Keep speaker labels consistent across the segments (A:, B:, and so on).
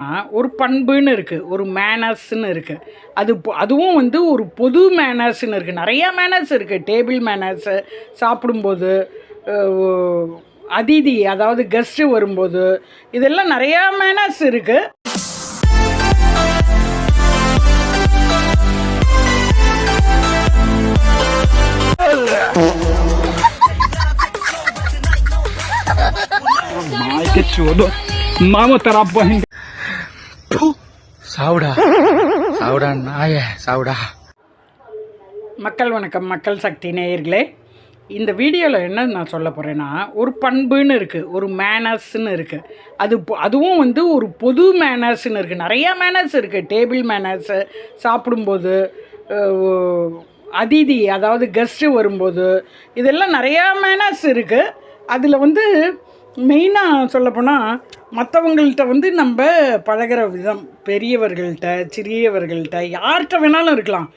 A: ஆ, ஒரு பண்புன்னு இருக்குது ஒரு மேனர்ஸ்னு இருக்குது அது பொ- அதுவும் வந்து ஒரு பொது மேனர்ஸ்னு இருக்குது நிறையா மேனர்ஸ் இருக்குது டேபிள் மேனர்ஸு சாப்பிடும்போது அஹ், அதிதி அதாவது கெஸ்ட்டு வரும்போது இதெல்லாம் நிறையா மேனர்ஸ் இருக்குது
B: मायके चोदो मामा तेरा बहन சாவுடா. சாவுடா நாய சாவுடா.
A: மக்கள் வணக்கம் மக்கள் சக்தி நேயர்களே. இந்த வீடியோவில் என்ன நான் சொல்ல போகிறேன்னா ஒரு பண்புன்னு இருக்குது ஒரு மேனர்ஸ்னு இருக்குது அது அதுவும் வந்து ஒரு பொது மேனர்ஸ்னு இருக்குது நிறையா மேனர்ஸ் இருக்குது டேபிள் மேனர்ஸு சாப்பிடும்போது அதிதி அதாவது கெஸ்ட்டு வரும்போது இதெல்லாம் நிறையா மேனர்ஸ் இருக்குது அதில் வந்து மெயினாக சொல்லப்போனால் மற்றவங்கள்ட்ட வந்து நம்ம பழகுற விதம் பெரியவர்கள்ட்ட சிறியவர்கள்ட்ட யார்கிட்ட வேணாலும் இருக்கலாம்.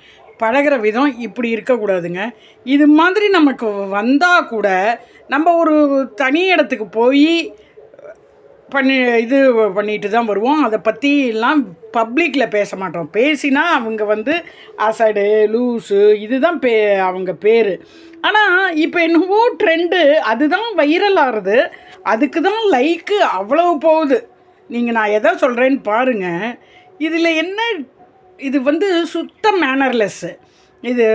A: பழகுற விதம் இப்படி இருக்கக்கூடாதுங்க. இது மாதிரி நமக்கு வந்தால் கூட நம்ம ஒரு தனி இடத்துக்கு போய் பண்ணி இது பண்ணிட்டு தான் வருவோம். அதை பற்றிலாம் பப்ளிக்கில் பேச மாட்டோம். பேசினா அவங்க வந்து அசடு லூஸு இதுதான் பே அவங்க பேர். ஆனால் இப்போ என்னவோ ட்ரெண்டு அதுதான் வைரல் ஆகுது அதுக்கு தான் லைக்கு அவ்வளவு போகுது. நீங்கள் நான் எதை சொல்கிறேன்னு பாருங்கள் இதில் என்ன இது வந்து சுத்த மேனர்லெஸ்ஸு இது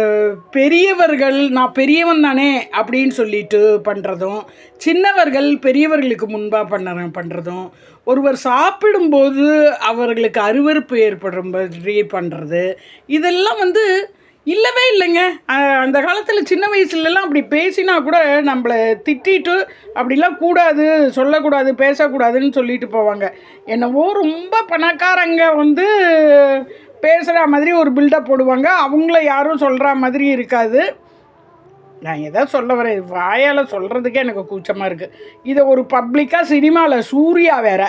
A: பெரியவர்கள் நான் பெரியவன் தானே அப்படின்னு சொல்லிட்டு பண்ணுறதும் சின்னவர்கள் பெரியவர்களுக்கு முன்பாக பண்ண பண்ணுறதும் ஒருவர் சாப்பிடும்போது அவர்களுக்கு அருவருப்பு ஏற்படுற மாதிரி பண்ணுறது இதெல்லாம் வந்து இல்லவே இல்லைங்க. அந்த காலத்தில் சின்ன வயசுலலாம் அப்படி பேசினா கூட நம்மளை திட்டிட்டு அப்படிலாம் கூடாது சொல்லக்கூடாது பேசக்கூடாதுன்னு சொல்லிட்டு போவாங்க. என்னவோ ரொம்ப பணக்காரங்க வந்து பேசுகிற மாதிரி ஒரு பில்டப் போடுவாங்க. அவங்கள யாரும் சொல்கிற மாதிரி இருக்காது. நான் எதை சொல்ல வரேன்? வாயால் சொல்கிறதுக்கே எனக்கு கூச்சமாக இருக்குது இதை ஒரு பப்ளிக்காக சினிமாவில் சூர்யா வேற.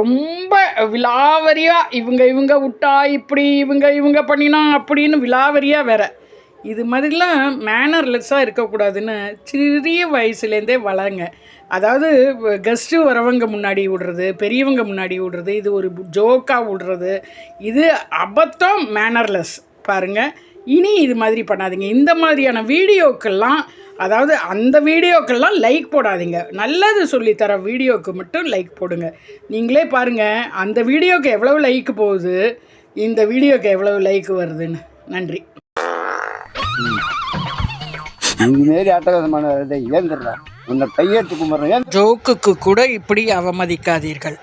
A: ரொம்ப விலாவரியாக இவங்க இவங்க விட்டா இப்படி இவங்க இவங்க பண்ணினா அப்படின்னு விலாவரியாக வேற. இது மாதிரிலாம் மேனர்லெஸ்ஸாக இருக்கக்கூடாதுன்னு சிறிய வயசுலேருந்தே வளங்க அதாவது கெஸ்ட்டு வரவங்க முன்னாடி விடுறது பெரியவங்க முன்னாடி விடுறது இது ஒரு ஜோக்காக விடுறது இது அபத்தம் மேனர்லெஸ் பாருங்கள் இனி இது மாதிரி பண்ணாதீங்க. இந்த மாதிரியான வீடியோக்கெல்லாம் அதாவது அந்த வீடியோக்கெல்லாம் லைக் போடாதீங்க. நல்லது சொல்லித்தர வீடியோக்கு மட்டும் லைக் போடுங்க. நீங்களே பாருங்கள் அந்த வீடியோக்கு எவ்வளவு லைக் போகுது இந்த வீடியோக்கு எவ்வளவு லைக் வருதுன்னு. நன்றி.
C: இந்தமாரி அட்டகாசமான இதை ஏந்திரா உன்னை கையெழுத்து கும்பிட்றேன்.
A: ஜோக்குக்கு கூட இப்படி அவமதிக்காதீர்கள்.